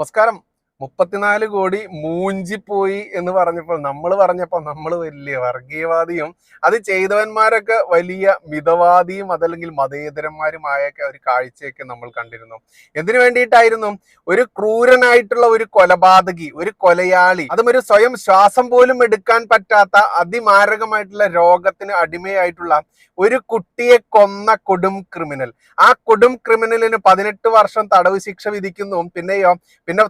നമസ്കാരം. മുപ്പത്തിനാല് കോടി മൂഞ്ചിപ്പോയി എന്ന് പറഞ്ഞപ്പോൾ നമ്മൾ പറഞ്ഞപ്പോൾ നമ്മൾ വലിയ വർഗീയവാദിയും അത് ചെയ്തവന്മാരൊക്കെ വലിയ മിതവാദിയും അതല്ലെങ്കിൽ മതേതരന്മാരുമായൊക്കെ ഒരു കാഴ്ചയൊക്കെ നമ്മൾ കണ്ടിരുന്നു. എന്തിനു വേണ്ടിയിട്ടായിരുന്നു? ഒരു ക്രൂരനായിട്ടുള്ള ഒരു കൊലപാതകി ഒരു കൊലയാളി അതും ഒരു സ്വയം ശ്വാസം പോലും എടുക്കാൻ പറ്റാത്ത അതിമാരകമായിട്ടുള്ള രോഗത്തിന് അടിമയായിട്ടുള്ള ഒരു കുട്ടിയെ കൊന്ന കൊടും ക്രിമിനൽ. ആ കൊടും ക്രിമിനലിന് പതിനെട്ട് വർഷം തടവ് ശിക്ഷ വിധിക്കുന്നു. പിന്നെയോ പിന്നെ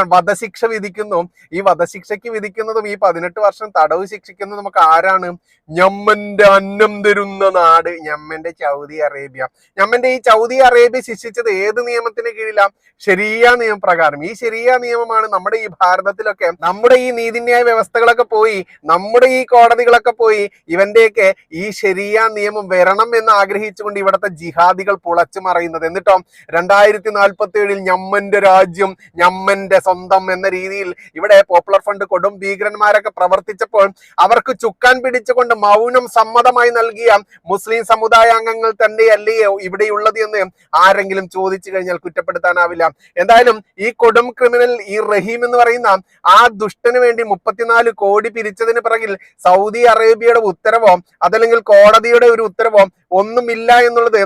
തൂക്കിക്കൊല്ലണം വധശിക്ഷ വിധിക്കുന്നു ഈ വധശിക്ഷയ്ക്ക് വിധിക്കുന്നതും ഈ പതിനെട്ട് വർഷം തടവ് ശിക്ഷിക്കുന്നതും നമുക്ക് ആരാണ്? ഞമ്മന്റെ അന്നം തരുന്ന നാട് ഞമ്മന്റെ ചൗദി അറേബ്യ. ഞമ്മന്റെ ഈ ചൗദി അറേബ്യ ശിക്ഷിച്ചത് ഏത് നിയമത്തിന് കീഴിലാണ് ശരിയ നിയമപ്രകാരം ഈ ശരിയ നിയമമാണ് നമ്മുടെ ഈ ഭാരതത്തിലൊക്കെ നമ്മുടെ ഈ നീതിന്യായ വ്യവസ്ഥകളൊക്കെ പോയി നമ്മുടെ ഈ കോടതികളൊക്കെ പോയി ഇവന്റെയൊക്കെ ഈ ശരിയ നിയമം വരണം എന്ന് ആഗ്രഹിച്ചുകൊണ്ട് ഇവിടുത്തെ ജിഹാദികൾ പുളച്ചു മറയുന്നത്. എന്നിട്ടോ രണ്ടായിരത്തി നാൽപ്പത്തി ഏഴിൽ ഞമ്മന്റെ രാജ്യം ഞമ്മന്റെ സ്വന്തം എന്ന രീതിയിൽ ഇവിടെ പോപ്പുലർ ഫണ്ട് കൊടും ഭീകരന്മാരൊക്കെ പ്രവർത്തിച്ചപ്പോൾ അവർക്ക് ചുക്കാൻ പിടിച്ചുകൊണ്ട് മൗനം സമ്മതമായി നൽകിയ മുസ്ലിം സമുദായ അംഗങ്ങൾ തന്നെയല്ലേ ഇവിടെയുള്ളത് എന്ന് ആരെങ്കിലും ചോദിച്ചു കഴിഞ്ഞാൽ കുറ്റപ്പെടുത്താനാവില്ല. എന്തായാലും ഈ കൊടും ക്രിമിനൽ ഈ റഹീം എന്ന് പറയുന്ന ആ ദുഷ്ടന് വേണ്ടി മുപ്പത്തിനാല് കോടി പിരിച്ചതിന് പിറകിൽ സൗദി അറേബ്യയുടെ ഉത്തരവോ അതല്ലെങ്കിൽ കോടതിയുടെ ഒരു ഉത്തരവോ ഒന്നുമില്ല എന്നുള്ളത്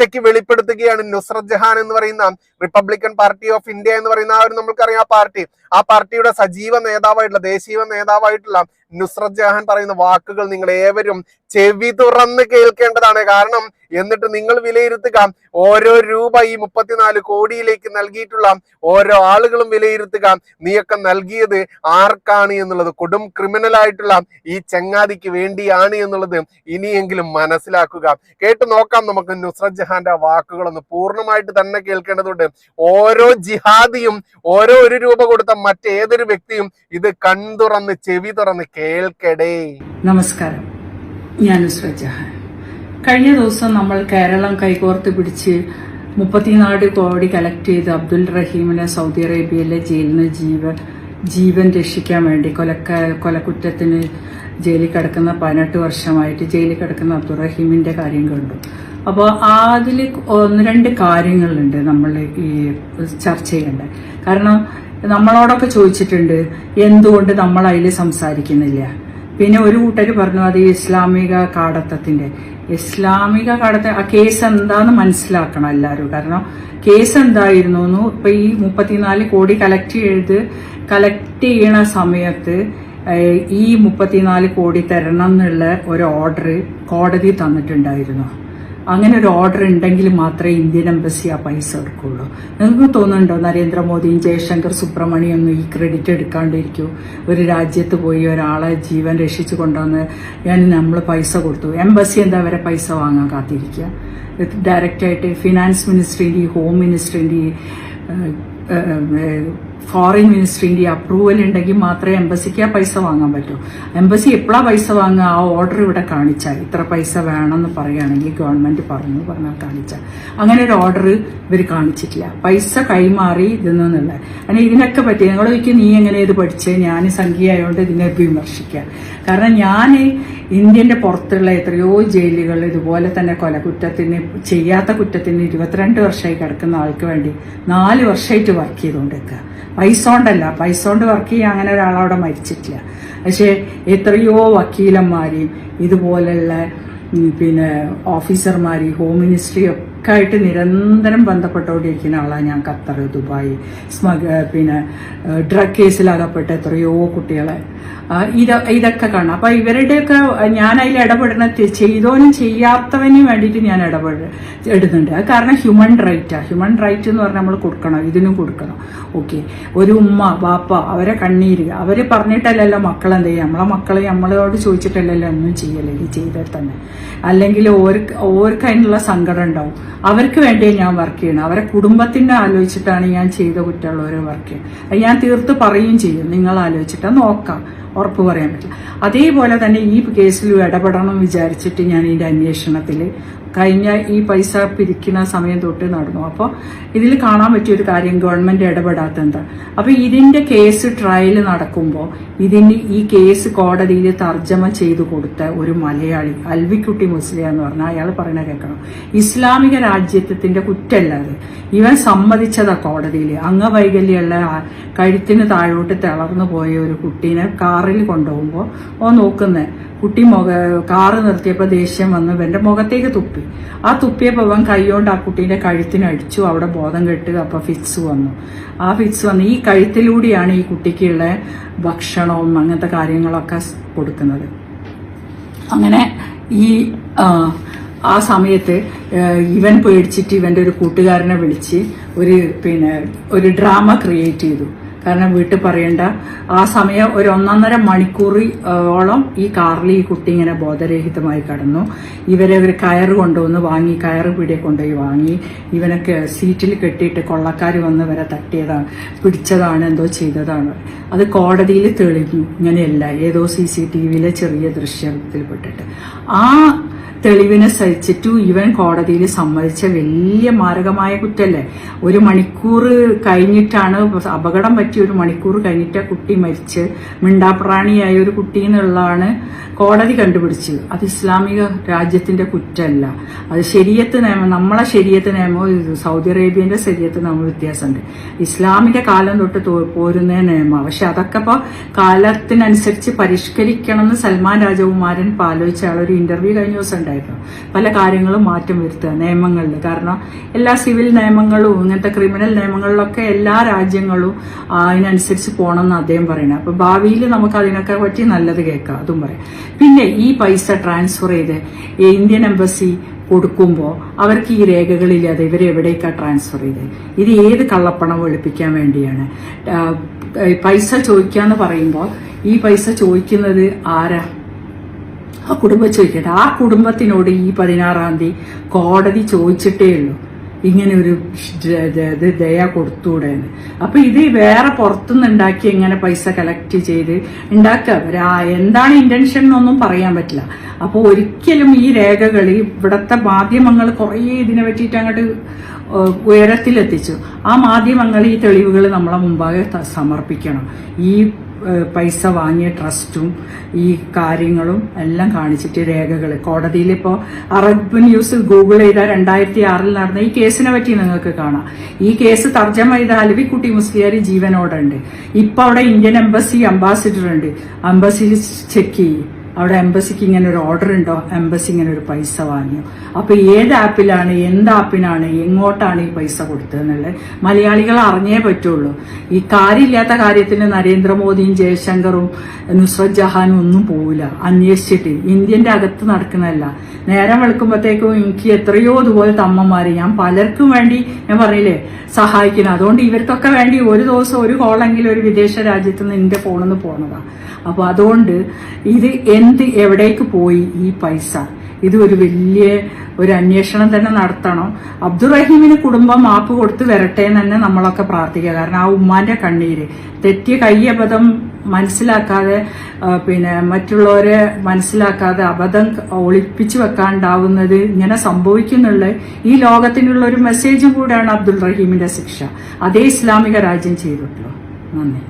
പച്ചയ്ക്ക് വെളിപ്പെടുത്തുകയാണ് നുസ്രത് ജഹാൻ എന്ന് പറയുന്ന റിപ്പബ്ലിക്കൻ പാർട്ടി ഓഫ് ഇന്ത്യ എന്ന് പറയുന്ന ആ ഒരു നമ്മൾക്കറിയാം ആ പാർട്ടി. ആ പാർട്ടിയുടെ സജീവ നേതാവായിട്ടുള്ള ദേശീയ നേതാവായിട്ടുള്ള നുസ്രത് ജഹാൻ പറയുന്ന വാക്കുകൾ നിങ്ങൾ ഏവരും ചെവി തുറന്ന് കേൾക്കേണ്ടതാണ്. കാരണം എന്നിട്ട് നിങ്ങൾ വിലയിരുത്തുക ഓരോ രൂപ ഈ മുപ്പത്തിനാല് കോടിയിലേക്ക് നൽകിയിട്ടുള്ള ഓരോ ആളുകളും വിലയിരുത്തുക നീയൊക്കെ നൽകിയത് ആർക്കാണ് എന്നുള്ളത്? കൊടും ക്രിമിനൽ ആയിട്ടുള്ള ഈ ചങ്ങാതിക്ക് വേണ്ടിയാണ് എന്നുള്ളത് ഇനിയെങ്കിലും മനസ്സിലാക്കുക. കേട്ട് നോക്കാം നമുക്ക് നുസ്രത് ജഹാന്റെ വാക്കുകളൊന്ന് പൂർണമായിട്ട് തന്നെ കേൾക്കേണ്ടതുണ്ട്. ഓരോ ജിഹാദിയും ഓരോ ഒരു രൂപ കൊടുത്ത മറ്റേതൊരു വ്യക്തിയും ഇത് കൺതുറന്ന് ചെവി തുറന്ന് കേൾക്കടേ. നമസ്കാരം. ഞാൻ ജഹാൻ കഴിഞ്ഞ ദിവസം നമ്മൾ കേരളം കൈകോർത്ത് പിടിച്ച് മുപ്പത്തിനാല് കോടി കളക്ട് ചെയ്ത് അബ്ദുൽ റഹീമിനെ സൗദി അറേബ്യയിലെ ജയിലിൽ നിന്ന് ജീവൻ ജീവൻ രക്ഷിക്കാൻ വേണ്ടി കൊലക്ക കൊലക്കുറ്റത്തിന് ജയിലിൽ കിടക്കുന്ന പതിനെട്ട് വർഷമായിട്ട് ജയിലിൽ കിടക്കുന്ന അബ്ദുൾ റഹീമിന്റെ കാര്യം കണ്ടു. അപ്പോൾ അതിൽ ഒന്ന് രണ്ട് കാര്യങ്ങളുണ്ട് നമ്മൾ ഈ ചർച്ച ചെയ്യേണ്ടത്. കാരണം നമ്മളോടൊക്കെ ചോദിച്ചിട്ടുണ്ട് എന്തുകൊണ്ട് നമ്മൾ അതിൽ സംസാരിക്കുന്നില്ല? പിന്നെ ഒരു കൂട്ടർ പറഞ്ഞു അത് ഇസ്ലാമിക കാടത്തത്തിന്റെ ഇസ്ലാമിക കാടത്ത ആ കേസ് എന്താന്ന് മനസ്സിലാക്കണം എല്ലാവരും. കാരണം കേസ് എന്തായിരുന്നു എന്ന് ഇപ്പൊ ഈ മുപ്പത്തിനാല് കോടി കളക്ട് ചെയ്ത് കളക്ട് ചെയ്യണ സമയത്ത് ഈ മുപ്പത്തിനാല് കോടി തരണം എന്നുള്ള ഒരു ഓർഡർ കോടതി തന്നിട്ടുണ്ടായിരുന്നു. അങ്ങനെ ഒരു ഓർഡർ ഉണ്ടെങ്കിൽ മാത്രമേ ഇന്ത്യൻ എംബസി ആ പൈസ എടുക്കുള്ളൂ. നിങ്ങൾക്ക് തോന്നുന്നുണ്ടോ നരേന്ദ്രമോദിയും ജയശങ്കർ സുബ്രഹ്മണ്യൊന്നും ഈ ക്രെഡിറ്റ് എടുക്കാണ്ടിരിക്കൂ? ഒരു രാജ്യത്ത് പോയി ഒരാളെ ജീവൻ രക്ഷിച്ചു കൊണ്ടുവന്ന് ഞാൻ നമ്മൾ പൈസ കൊടുത്തു. എംബസി എന്താ വരെ പൈസ വാങ്ങാൻ കാത്തിരിക്കുക? ഡയറക്റ്റായിട്ട് ഫിനാൻസ് മിനിസ്ട്രിന്റെ ഹോം മിനിസ്ട്രിന്റെ ഫോറിൻ മിനിസ്ട്രിന്റെ അപ്രൂവൽ ഉണ്ടെങ്കിൽ മാത്രമേ എംബസിക്ക് ആ പൈസ വാങ്ങാൻ പറ്റൂ. എംബസി എപ്പോഴാ പൈസ വാങ്ങുക? ആ ഓർഡർ ഇവിടെ കാണിച്ചാൽ. ഇത്ര പൈസ വേണമെന്ന് പറയുകയാണെങ്കിൽ ഗവൺമെന്റ് പറഞ്ഞു പറഞ്ഞാൽ കാണിച്ചാൽ. അങ്ങനെ ഒരു ഓർഡർ ഇവർ കാണിച്ചിട്ടില്ല. പൈസ കൈമാറി ഇതെന്നുള്ള അങ്ങനെ ഇതിനൊക്കെ പറ്റി നിങ്ങൾ ചോദിക്കും നീ എങ്ങനെ ഇത് പഠിച്ചേ? ഞാൻ സംഖ്യ ആയതുകൊണ്ട് ഇതിനെ വിമർശിക്കുക കാരണം ഞാൻ ഇന്ത്യന്റെ പുറത്തുള്ള എത്രയോ ജയിലുകൾ ഇതുപോലെ തന്നെ കൊലക്കുറ്റത്തിന് ചെയ്യാത്ത കുറ്റത്തിന് ഇരുപത്തിരണ്ട് വർഷമായി കിടക്കുന്ന ആൾക്ക് വേണ്ടി നാല് വർഷമായിട്ട് വർക്ക് ചെയ്തുകൊണ്ടിരിക്കുക. പൈസ കൊണ്ടല്ല പൈസ കൊണ്ട് വർക്ക് ചെയ്യുക അങ്ങനെ ഒരാളവിടെ മരിച്ചിട്ടില്ല. പക്ഷേ എത്രയോ വക്കീലന്മാരെയും ഇതുപോലെയുള്ള പിന്നെ ഓഫീസർമാരെയും ഹോം മിനിസ്ട്രി ഒക്കെ ആയിട്ട് നിരന്തരം ബന്ധപ്പെട്ടുകൊണ്ടിരിക്കുന്ന ആളാണ് ഞാൻ ഖത്തർ ദുബായ് സ്മഗ പിന്നെ ഡ്രഗ് കേസിലകപ്പെട്ട എത്രയോ കുട്ടികളെ. ഇത് ഇതൊക്കെ കാണാം. അപ്പൊ ഇവരുടെയൊക്കെ ഞാൻ അതിൽ ഇടപെടുന്ന ചെയ്തവനും ചെയ്യാത്തവനും വേണ്ടിയിട്ട് ഞാൻ ഇടപെട ഇടുന്നുണ്ട്. അത് കാരണം ഹ്യൂമൻ റൈറ്റാണ് ഹ്യൂമൻ റൈറ്റ് എന്ന് പറഞ്ഞാൽ നമ്മൾ കൊടുക്കണം. ഇതിനും കൊടുക്കണം. ഓക്കെ. ഒരു ഉമ്മ ബാപ്പ അവരെ കണ്ണീര്. അവർ പറഞ്ഞിട്ടല്ലല്ലോ മക്കൾ എന്ത് ചെയ്യും? നമ്മളെ മക്കളെ നമ്മളോട് ചോദിച്ചിട്ടല്ലല്ലോ ഒന്നും ചെയ്യല്ലേ ഈ ചെയ്താൽ തന്നെ. അല്ലെങ്കിൽ ഓർക്ക് ഓർക്ക് അതിനുള്ള സങ്കടം ഉണ്ടാവും. അവർക്ക് വേണ്ടിയേ ഞാൻ വർക്ക് ചെയ്യണം. അവരെ കുടുംബത്തിന്റെ ആലോചിച്ചിട്ടാണ് ഞാൻ ചെയ്ത കുറ്റമുള്ളവരെ വർക്ക് ചെയ്യുന്നത് ഞാൻ തീർത്ത് പറയുകയും ചെയ്യും. നിങ്ങൾ ആലോചിച്ചിട്ട് നോക്കാം. ഉറപ്പ് പറയാൻ പറ്റില്ല. അതേപോലെ തന്നെ ഈ കേസിൽ ഇടപെടണം വിചാരിച്ചിട്ട് ഞാൻ ഇതിന്റെ അന്വേഷണത്തിൽ കഴിഞ്ഞ ഈ പൈസ പിരിക്കുന്ന സമയം തൊട്ട് നടന്നു. അപ്പോൾ ഇതിൽ കാണാൻ പറ്റിയ ഒരു കാര്യം ഗവൺമെന്റ് ഇടപെടാത്ത എന്താ? അപ്പൊ ഇതിന്റെ കേസ് ട്രയൽ നടക്കുമ്പോൾ ഇതിന് ഈ കേസ് കോടതിയിൽ തർജമ ചെയ്തു കൊടുത്ത ഒരു മലയാളി അൽവിക്കുട്ടി മുസ്ലിം എന്ന് പറഞ്ഞാൽ അയാൾ പറയണ കേൾക്കണം. ഇസ്ലാമിക രാജ്യത്വത്തിന്റെ കുറ്റമല്ല അത്. ഇവൻ സമ്മതിച്ചതാ കോടതിയിൽ അംഗവൈകല്യമുള്ള കഴുത്തിന് താഴോട്ട് തളർന്നു പോയ ഒരു കുട്ടീനെ കാറിൽ കൊണ്ടുപോകുമ്പോൾ ഓ നോക്കുന്നേ. കുട്ടി മുഖ കാറ് നിർത്തിയപ്പോൾ ദേഷ്യം വന്നു. എന്റെ മുഖത്തേക്ക് തുപ്പി. ആ തുപ്പിയപ്പോൾ അവൻ കൈകൊണ്ട് ആ കുട്ടീന്റെ കഴുത്തിന് അടിച്ചു. അവിടെ ബോധം കെട്ട് അപ്പൊ ഫിക്സ് വന്നു. ആ ഫിക്സ് വന്നു ഈ കഴുത്തിലൂടെയാണ് ഈ കുട്ടിക്കുള്ള ഭക്ഷണവും അങ്ങനത്തെ കാര്യങ്ങളൊക്കെ കൊടുക്കുന്നത്. അങ്ങനെ ഈ ആ, സമയത്ത് ഇവൻ പേടിച്ചിട്ട് ഇവന്റെ ഒരു കൂട്ടുകാരനെ വിളിച്ച് ഒരു പിന്നെ ഒരു ഡ്രാമ ക്രിയേറ്റ് ചെയ്തു. കാരണം വീട്ടിൽ പറയണ്ട. ആ സമയം ഒരു ഒന്നൊന്നര മണിക്കൂറോളം ഈ കാറിൽ ഈ കുട്ടി ഇങ്ങനെ ബോധരഹിതമായി കടന്നു. ഇവരെ ഒരു കയറ് കൊണ്ടുവന്ന് വാങ്ങി കയറ് പിടിയെ കൊണ്ടുപോയി വാങ്ങി. ഇവനൊക്കെ സീറ്റിൽ കെട്ടിയിട്ട് കൊള്ളക്കാർ വന്ന് ഇവരെ തട്ടിയതാണ് പിടിച്ചതാണ് എന്തോ ചെയ്തതാണ്. അത് കോടതിയിൽ തെളിഞ്ഞു ഇങ്ങനെയല്ല. ഏതോ സി സി ടി വിയിലെ ചെറിയ ദൃശ്യത്തിൽപ്പെട്ടിട്ട് ആ തെളിവിനെ സഹിച്ചിട്ടു ഇവൻ കോടതിയിൽ സമ്മതിച്ച വലിയ മാരകമായ കുറ്റല്ലേ? ഒരു മണിക്കൂർ കഴിഞ്ഞിട്ടാണ് അപകടം പറ്റിയ ഒരു മണിക്കൂർ കഴിഞ്ഞിട്ട് കുട്ടി മരിച്ച് മിണ്ടാപ്രാണിയായ ഒരു കുട്ടി എന്നുള്ളതാണ് കോടതി കണ്ടുപിടിച്ചത്. അത് ഇസ്ലാമിക രാജ്യത്തിന്റെ കുറ്റമല്ല അത് ശരീരത്ത് നിയമം നമ്മളെ ശരീരത്ത് നിയമവും സൗദി അറേബ്യന്റെ ശരീരത്ത് നമ്മൾ വ്യത്യാസമുണ്ട്. ഇസ്ലാമിക കാലം തൊട്ട് പോരുന്ന നിയമം പക്ഷെ അതൊക്കെ ഇപ്പോൾ കാലത്തിനനുസരിച്ച് പരിഷ്കരിക്കണം എന്ന് സൽമാൻ രാജകുമാരൻ പാലോചിച്ച ആളൊരു ഇന്റർവ്യൂ കഴിഞ്ഞ ദിവസം ഉണ്ടായിരുന്നു. പല കാര്യങ്ങളും മാറ്റം വരുത്തുക നിയമങ്ങളിൽ. കാരണം എല്ലാ സിവിൽ നിയമങ്ങളും ഇങ്ങനത്തെ ക്രിമിനൽ നിയമങ്ങളിലൊക്കെ എല്ലാ രാജ്യങ്ങളും അതിനനുസരിച്ച് പോകണം എന്ന് അദ്ദേഹം പറയുന്നത്. അപ്പൊ ഭാവിയിൽ നമുക്ക് അതിനൊക്കെ പറ്റി നല്ലത് കേൾക്കാം അതും പറയാം. പിന്നെ ഈ പൈസ ട്രാൻസ്ഫർ ചെയ്ത് ഇന്ത്യൻ എംബസി കൊടുക്കുമ്പോൾ അവർക്ക് ഈ രേഖകളില്ലാതെ ഇവരെ എവിടേക്കാണ് ട്രാൻസ്ഫർ ചെയ്തത് ഇത് ഏത് കള്ളപ്പണം വെളുപ്പിക്കാൻ വേണ്ടിയാണ്? പൈസ ചോദിക്കാന്ന് പറയുമ്പോൾ ഈ പൈസ ചോദിക്കുന്നത് ആരാ? ആ കുടുംബം ചോദിക്കട്ടെ ആ കുടുംബത്തിനോട് ഈ പതിനാറാം തീയതി കോടതി ചോദിച്ചിട്ടേ ഉള്ളൂ. ഇങ്ങനെ ഒരു ദയ കൊടുത്തൂടെ അപ്പൊ ഇത് വേറെ പുറത്തുനിന്ന് ഉണ്ടാക്കി എങ്ങനെ പൈസ കളക്ട് ചെയ്ത് ഉണ്ടാക്കുക? എന്താണ് ഇന്റൻഷൻ എന്നൊന്നും പറയാൻ പറ്റില്ല. അപ്പൊ ഒരിക്കലും ഈ രേഖകൾ ഇവിടത്തെ മാധ്യമങ്ങൾ കുറേ ഇതിനെ പറ്റിയിട്ട് അങ്ങോട്ട് ഉയരത്തിലെത്തിച്ചു. ആ മാധ്യമങ്ങൾ ഈ തെളിവുകൾ നമ്മളെ മുമ്പാകെ സമർപ്പിക്കണം. ഈ പൈസ വാങ്ങിയ ട്രസ്റ്റും ഈ കാര്യങ്ങളും എല്ലാം കാണിച്ചിട്ട് രേഖകൾ കോടതിയിൽ ഇപ്പോൾ അറബ് ന്യൂസ് ഗൂഗിൾ ചെയ്താൽ രണ്ടായിരത്തി ആറിൽ നടന്ന ഈ കേസിനെ പറ്റി നിങ്ങൾക്ക് കാണാം. ഈ കേസ് തർജമ ചെയ്ത അലവിക്കുട്ടി മുസ്ലിയാർ ജീവനോടുണ്ട് ഇപ്പൊ അവിടെ ഇന്ത്യൻ എംബസി അംബാസിഡർ ഉണ്ട്. അംബസി ചെക്ക് ചെയ്യും. അവിടെ എംബസിക്ക് ഇങ്ങനെ ഒരു ഓർഡർ ഉണ്ടോ? എംബസി ഇങ്ങനെ ഒരു പൈസ വാങ്ങിയോ അപ്പൊ ഏത് ആപ്പിലാണ് എന്ത് ആപ്പിനാണ് എങ്ങോട്ടാണ് ഈ പൈസ കൊടുത്തതെന്നുള്ളത് മലയാളികൾ അറിഞ്ഞേ പറ്റുള്ളൂ. ഈ കാര്യമില്ലാത്ത കാര്യത്തിന് നരേന്ദ്രമോദിയും ജയശങ്കറും നുസ്രത് ജഹാനും ഒന്നും പോവില്ല. അന്വേഷിച്ചിട്ട് ഇന്ത്യന്റെ അകത്ത് നടക്കുന്നതല്ല. നേരം വെളുക്കുമ്പോഴത്തേക്കും എനിക്ക് എത്രയോ ഇതുപോലെ അമ്മമാര് ഞാൻ പലർക്കും വേണ്ടി ഞാൻ പറഞ്ഞില്ലേ സഹായിക്കണം അതുകൊണ്ട് ഇവർക്കൊക്കെ വേണ്ടി ഒരു ദിവസം ഒരു കോളെങ്കിലും ഒരു വിദേശ രാജ്യത്ത് നിന്ന് എന്റെ ഫോണിൽ നിന്ന് പോണതാ. അപ്പൊ അതുകൊണ്ട് ഇത് എന്ത് എവിടേക്ക് പോയി ഈ പൈസ? ഇത് ഒരു വലിയ ഒരു അന്വേഷണം തന്നെ നടത്തണം. അബ്ദുറഹീമിന് കുടുംബം മാപ്പ് കൊടുത്ത് വരട്ടെ എന്ന് തന്നെ നമ്മളൊക്കെ പ്രാർത്ഥിക്കുക. കാരണം ആ ഉമ്മാന്റെ കണ്ണീര്. തെറ്റിയ കയ്യബദ്ധം മനസ്സിലാക്കാതെ പിന്നെ മറ്റുള്ളവരെ മനസ്സിലാക്കാതെ അബദ്ധം ഒളിപ്പിച്ചു വെക്കാണ്ടാവുന്നത് ഇങ്ങനെ സംഭവിക്കുന്നുള്ള ഈ ലോകത്തിനുള്ള ഒരു മെസ്സേജും കൂടെയാണ് അബ്ദുൾ റഹീമിന്റെ ശിക്ഷ. അതേ ഇസ്ലാമിക രാജ്യം ചെയ്തിട്ടുള്ളൂ നന്ദി.